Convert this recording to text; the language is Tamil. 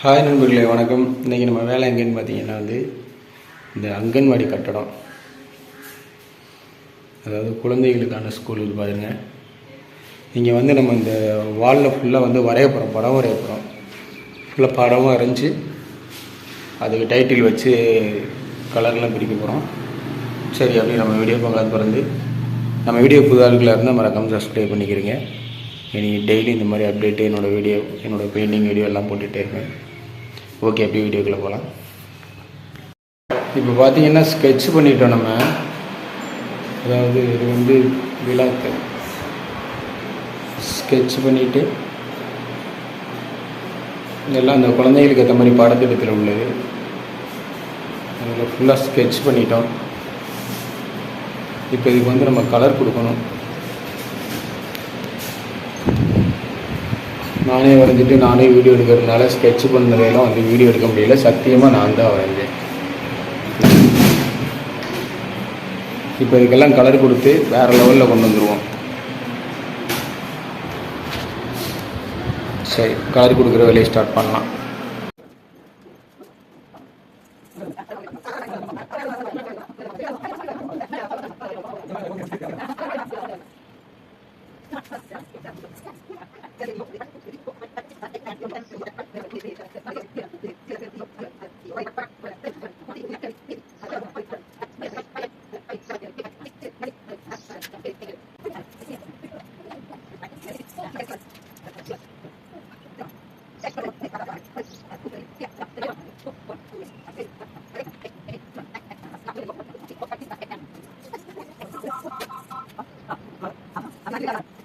ஹாய் நண்பர்களே வணக்கம். இன்றைக்கி நம்ம வேலை எங்கேன்னு பார்த்தீங்கன்னா வந்து இந்த அங்கன்வாடி கட்டடம். அதாவது குழந்தைகளுக்கான ஸ்கூல் இது பாருங்கள் இங்கே வந்து நம்ம இந்த வாலில் ஃபுல்லாக வந்து வரைய போகிறோம் படம் வரைய போகிறோம் ஃபுல்லாக படம் வரைஞ்சி அதுக்கு டைட்டில் வச்சு கலர்லாம் பிரிக்க போகிறோம் சரி அப்படியே நம்ம வீடியோ பார்க்கலாம் பிறந்து நம்ம வீடியோ புது ஆட்களாக இருந்தால் மறக்காமல் சப்ஸ்கிரைப் பண்ணிக்கிறீங்க. இனி டெய்லி இந்த மாதிரி அப்டேட்டு என்னோடய வீடியோ என்னோடய பெயிண்டிங் வீடியோ எல்லாம் போட்டுகிட்டே இருப்பேன். ஓகே அப்படியே வீடியோக்குள்ளே போகலாம் இப்போ பார்த்தீங்கன்னா ஸ்கெட்ச் பண்ணிட்டோம் நம்ம. அதாவது இது வந்து விழாக்கள். ஸ்கெட்ச் பண்ணிவிட்டு இதெல்லாம் அந்த குழந்தைகளுக்கு ஏற்ற மாதிரி பாடத்திட்டத்தில் உள்ளது. அதில் ஃபுல்லாக ஸ்கெட்ச் பண்ணிட்டோம். இப்போ இதுக்கு வந்து நம்ம கலர் கொடுக்கணும். நானே வரைஞ்சிட்டு நானே வீடியோ எடுக்கிறதுனால ஸ்கெட்ச் பண்ணதையெல்லாம் வந்து வீடியோ எடுக்க முடியல. சத்தியமாக நான் தான் வரைஞ்சேன். இப்போ இதுக்கெல்லாம் கலர் கொடுத்து வேறு லெவலில் கொண்டு வந்துடுவோம் சரி கலர் கொடுக்குற வேலையை ஸ்டார்ட் பண்ணலாம். Gracias.